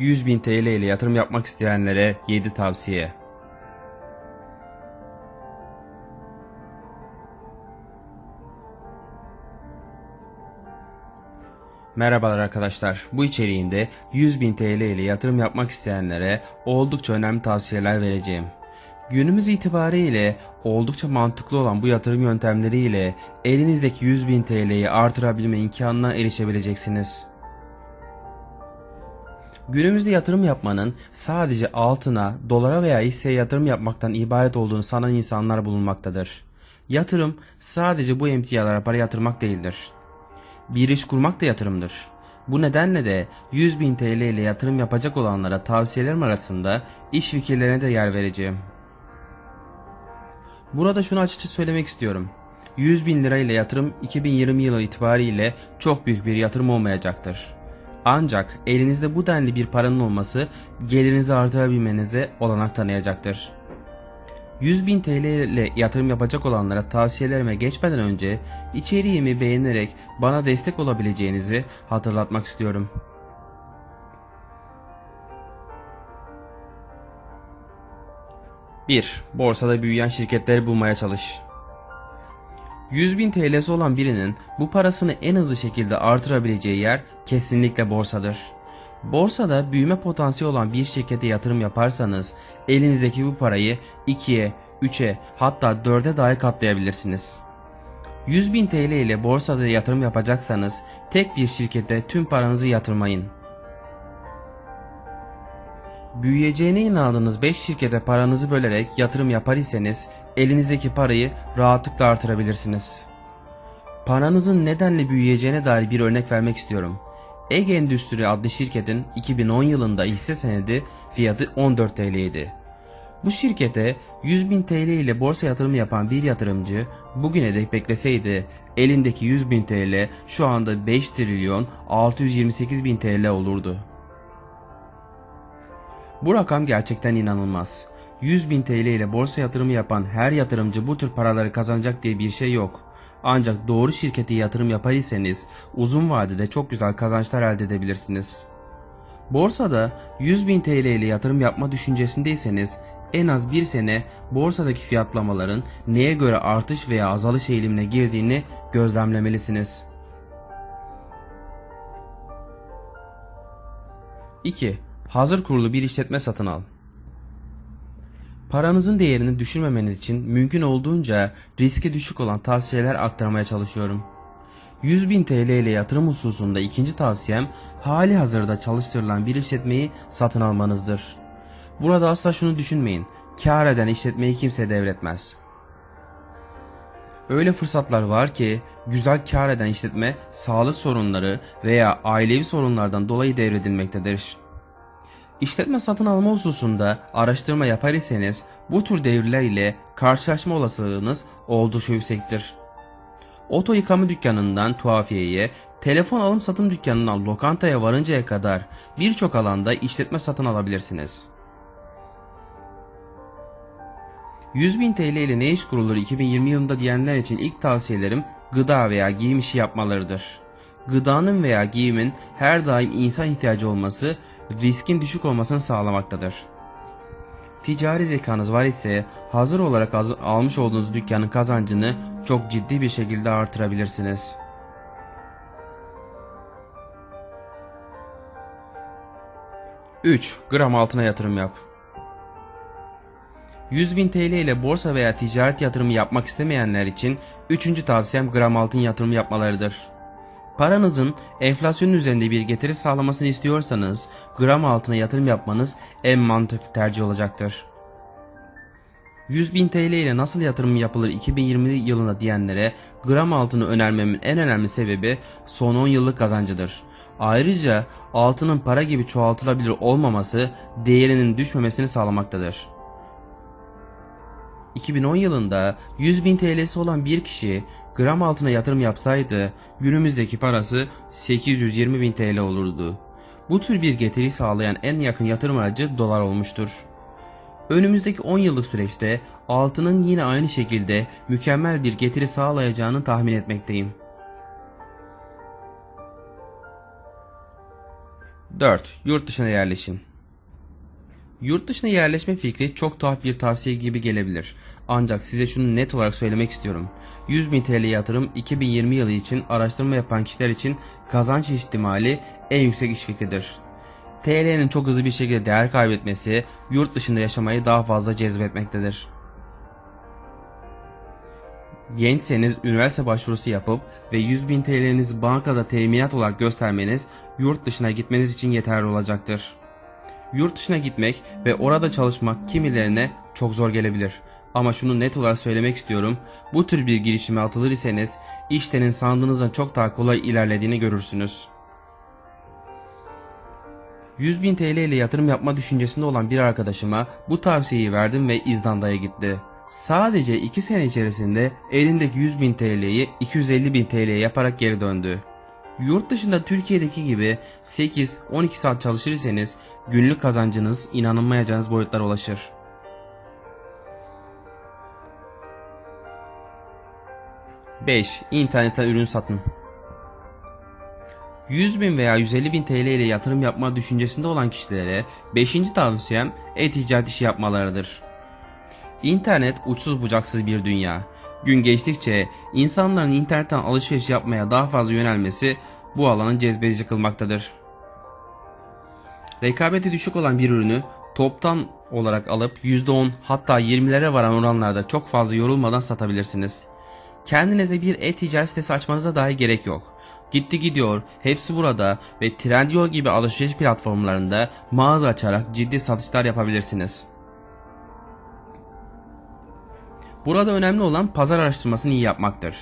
100.000 TL ile yatırım yapmak isteyenlere 7 tavsiye. Merhabalar arkadaşlar. Bu içeriğinde 100.000 TL ile yatırım yapmak isteyenlere oldukça önemli tavsiyeler vereceğim. Günümüz itibariyle oldukça mantıklı olan bu yatırım yöntemleriyle elinizdeki 100.000 TL'yi artırabilme imkanına erişebileceksiniz. Günümüzde yatırım yapmanın sadece altına, dolara veya hisseye yatırım yapmaktan ibaret olduğunu sanan insanlar bulunmaktadır. Yatırım sadece bu emtialara para yatırmak değildir. Bir iş kurmak da yatırımdır. Bu nedenle de 100 bin TL ile yatırım yapacak olanlara tavsiyelerim arasında iş fikirlerine de yer vereceğim. Burada şunu açıkça söylemek istiyorum. 100 bin lira ile yatırım 2020 yılı itibariyle çok büyük bir yatırım olmayacaktır. Ancak elinizde bu denli bir paranın olması gelirinizi artırabilmenize olanak tanıyacaktır. 100 bin TL ile yatırım yapacak olanlara tavsiyelerime geçmeden önce içeriğimi beğenerek bana destek olabileceğinizi hatırlatmak istiyorum. Bir, Borsada büyüyen şirketleri bulmaya çalış. 100 bin TL'si olan birinin bu parasını en hızlı şekilde artırabileceği yer kesinlikle borsadır. Borsada büyüme potansiyeli olan bir şirkete yatırım yaparsanız elinizdeki bu parayı 2'ye, 3'e hatta 4'e dahi katlayabilirsiniz. 100 bin TL ile borsada yatırım yapacaksanız tek bir şirkete tüm paranızı yatırmayın. Büyüyeceğine inandığınız 5 şirkete paranızı bölerek yatırım yapar iseniz elinizdeki parayı rahatlıkla artırabilirsiniz. Paranızın nedenle büyüyeceğine dair bir örnek vermek istiyorum. Ege Endüstri adlı şirketin 2010 yılında hisse senedi fiyatı 14 TL idi. Bu şirkete 100 bin TL ile borsa yatırımı yapan bir yatırımcı bugüne dek bekleseydi elindeki 100 bin TL şu anda 5 trilyon 628 bin TL olurdu. Bu rakam gerçekten inanılmaz. 100 bin TL ile borsa yatırımı yapan her yatırımcı bu tür paraları kazanacak diye bir şey yok. Ancak doğru şirkete yatırım yapar uzun vadede çok güzel kazançlar elde edebilirsiniz. Borsada 100 bin TL ile yatırım yapma düşüncesindeyseniz en az bir sene borsadaki fiyatlamaların neye göre artış veya azalış eğilimine girdiğini gözlemlemelisiniz. 2. Hazır kurulu bir işletme satın al. Paranızın değerini düşürmemeniz için mümkün olduğunca riski düşük olan tavsiyeler aktarmaya çalışıyorum. 100 bin TL ile yatırım hususunda ikinci tavsiyem hali hazırda çalıştırılan bir işletmeyi satın almanızdır. Burada asla şunu düşünmeyin. Kar eden işletmeyi kimse devretmez. Öyle fırsatlar var ki güzel kar eden işletme sağlık sorunları veya ailevi sorunlardan dolayı devredilmektedir. İşletme satın alma hususunda araştırma yapar iseniz bu tür devirler ile karşılaşma olasılığınız oldukça yüksektir. Oto yıkama dükkanından tuhafiyeye, telefon alım satım dükkanından lokantaya varıncaya kadar birçok alanda işletme satın alabilirsiniz. 100 bin TL ile ne iş kurulur 2020 yılında diyenler için ilk tavsiyelerim gıda veya giyim işi yapmalarıdır. Gıdanın veya giyimin her daim insan ihtiyacı olması riskin düşük olmasını sağlamaktadır. Ticari zekanız var ise hazır olarak almış olduğunuz dükkanın kazancını çok ciddi bir şekilde artırabilirsiniz. Üç, Gram altına yatırım yap. 100 bin TL ile borsa veya ticaret yatırımı yapmak istemeyenler için üçüncü tavsiyem gram altın yatırımı yapmalarıdır. Paranızın enflasyonun üzerinde bir getiri sağlamasını istiyorsanız gram altına yatırım yapmanız en mantıklı tercih olacaktır. 100 bin TL ile nasıl yatırım yapılır 2020 yılında diyenlere gram altını önermemin en önemli sebebi son 10 yıllık kazancıdır. Ayrıca altının para gibi çoğaltılabilir olmaması değerinin düşmemesini sağlamaktadır. 2010 yılında 100 bin TL'si olan bir kişi gram altına yatırım yapsaydı günümüzdeki parası 820 bin TL olurdu. Bu tür bir getiri sağlayan en yakın yatırım aracı dolar olmuştur. Önümüzdeki 10 yıllık süreçte altının yine aynı şekilde mükemmel bir getiri sağlayacağını tahmin etmekteyim. 4. Yurt dışına yerleşin. Yurt dışına yerleşme fikri çok tuhaf bir tavsiye gibi gelebilir. Ancak size şunu net olarak söylemek istiyorum. 100.000 TL yatırım 2020 yılı için araştırma yapan kişiler için kazanç ihtimali en yüksek iş fikridir. TL'nin çok hızlı bir şekilde değer kaybetmesi yurt dışında yaşamayı daha fazla cezbetmektedir. Gençseniz üniversite başvurusu yapıp ve 100.000 TL'nizi bankada teminat olarak göstermeniz yurt dışına gitmeniz için yeterli olacaktır. Yurt dışına gitmek ve orada çalışmak kimilerine çok zor gelebilir. Ama şunu net olarak söylemek istiyorum. Bu tür bir girişime atılır iseniz işlerin sandığınızdan çok daha kolay ilerlediğini görürsünüz. 100.000 TL ile yatırım yapma düşüncesinde olan bir arkadaşıma bu tavsiyeyi verdim ve İzlanda'ya gitti. Sadece 2 sene içerisinde elindeki 100.000 TL'yi 250.000 TL'ye yaparak geri döndü. Yurt dışında Türkiye'deki gibi 8-12 saat çalışırsanız günlük kazancınız inanılmayacağınız boyutlara ulaşır. Beş, İnternetten ürün satın. 100 bin veya 150 bin TL ile yatırım yapma düşüncesinde olan kişilere 5. tavsiyem e-ticaret işi yapmalarıdır. İnternet uçsuz bucaksız bir dünya. Gün geçtikçe insanların internetten alışveriş yapmaya daha fazla yönelmesi bu alanı cezbedici kılmaktadır. Rekabeti düşük olan bir ürünü toptan olarak alıp %10 hatta 20'lere varan oranlarda çok fazla yorulmadan satabilirsiniz. Kendinize bir e-ticaret sitesi açmanıza dahi gerek yok. Gitti gidiyor, hepsi burada ve Trendyol gibi alışveriş platformlarında mağaza açarak ciddi satışlar yapabilirsiniz. Burada önemli olan pazar araştırmasını iyi yapmaktır.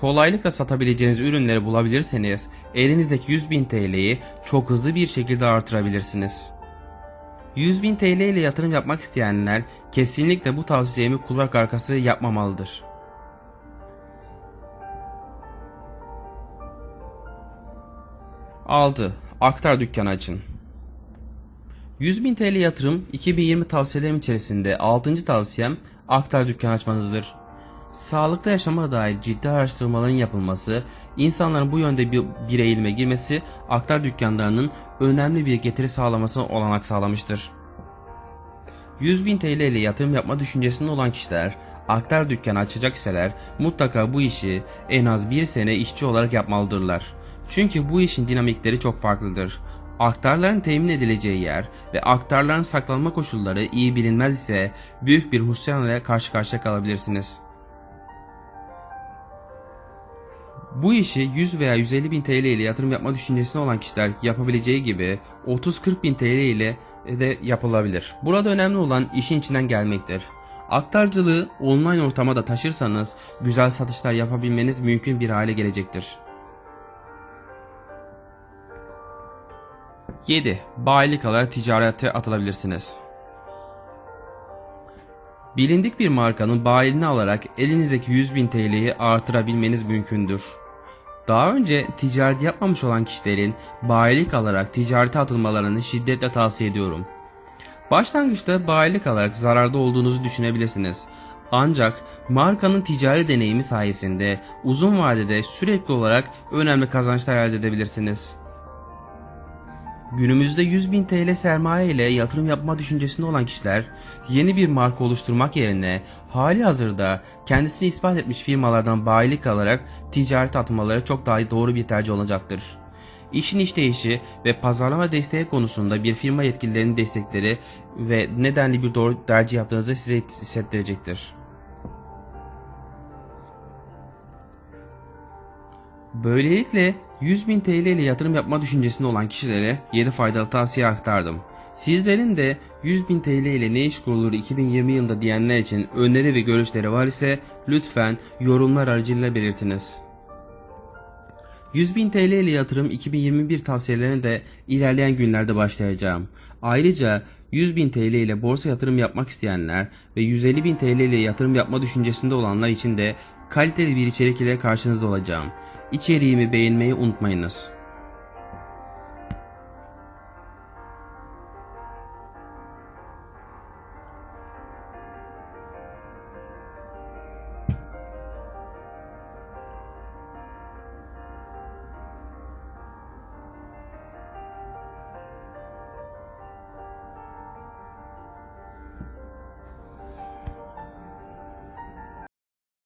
Kolaylıkla satabileceğiniz ürünleri bulabilirseniz elinizdeki 100.000 TL'yi çok hızlı bir şekilde artırabilirsiniz. 100.000 TL ile yatırım yapmak isteyenler kesinlikle bu tavsiyemi kulak arkası yapmamalıdır. Aldı. Aktar dükkanı açın. 100.000 TL yatırım 2020 tavsiyelerim içerisinde 6. tavsiyem aktar dükkan açmanızdır. Sağlıklı yaşama dair ciddi araştırmaların yapılması, insanların bu yönde bir, bir eğilime girmesi aktar dükkanlarının önemli bir getiri sağlamasına olanak sağlamıştır. 100.000 TL ile yatırım yapma düşüncesinde olan kişiler aktar dükkanı açacak iseler mutlaka bu işi en az bir sene işçi olarak yapmalıdırlar. Çünkü bu işin dinamikleri çok farklıdır. Aktarların temin edileceği yer ve aktarların saklanma koşulları iyi bilinmez ise büyük bir husranla karşı karşıya kalabilirsiniz. Bu işi 100 veya 150 bin TL ile yatırım yapma düşüncesinde olan kişiler yapabileceği gibi 30-40 bin TL ile de yapılabilir. Burada önemli olan işin içinden gelmektir. Aktarcılığı online ortama da taşırsanız güzel satışlar yapabilmeniz mümkün bir hale gelecektir. 7. Bayilik alarak ticarete atılabilirsiniz. Bilindik bir markanın bayiliğini alarak elinizdeki 100.000 TL'yi artırabilmeniz mümkündür. Daha önce ticaret yapmamış olan kişilerin bayilik alarak ticarete atılmalarını şiddetle tavsiye ediyorum. Başlangıçta bayilik alarak zararda olduğunuzu düşünebilirsiniz. Ancak markanın ticari deneyimi sayesinde uzun vadede sürekli olarak önemli kazançlar elde edebilirsiniz. Günümüzde 100.000 TL sermaye ile yatırım yapma düşüncesinde olan kişiler yeni bir marka oluşturmak yerine hali hazırda kendisini ispat etmiş firmalardan bayilik alarak ticaret atmaları çok daha doğru bir tercih olacaktır. İşin işleyişi ve pazarlama desteği konusunda bir firma yetkililerinin destekleri ve nedenli bir doğru tercih yaptığınızı size hissettirecektir. Böylelikle 100.000 TL ile yatırım yapma düşüncesinde olan kişilere 7 faydalı tavsiye aktardım. Sizlerin de 100.000 TL ile ne iş kurulur 2020 yılında diyenler için öneri ve görüşleri var ise lütfen yorumlar aracılığıyla belirtiniz. 100.000 TL ile yatırım 2021 tavsiyelerine de ilerleyen günlerde başlayacağım. Ayrıca 100.000 TL ile borsa yatırım yapmak isteyenler ve 150.000 TL ile yatırım yapma düşüncesinde olanlar için de kaliteli bir içerik ile karşınızda olacağım. İçeriğimi beğenmeyi unutmayınız.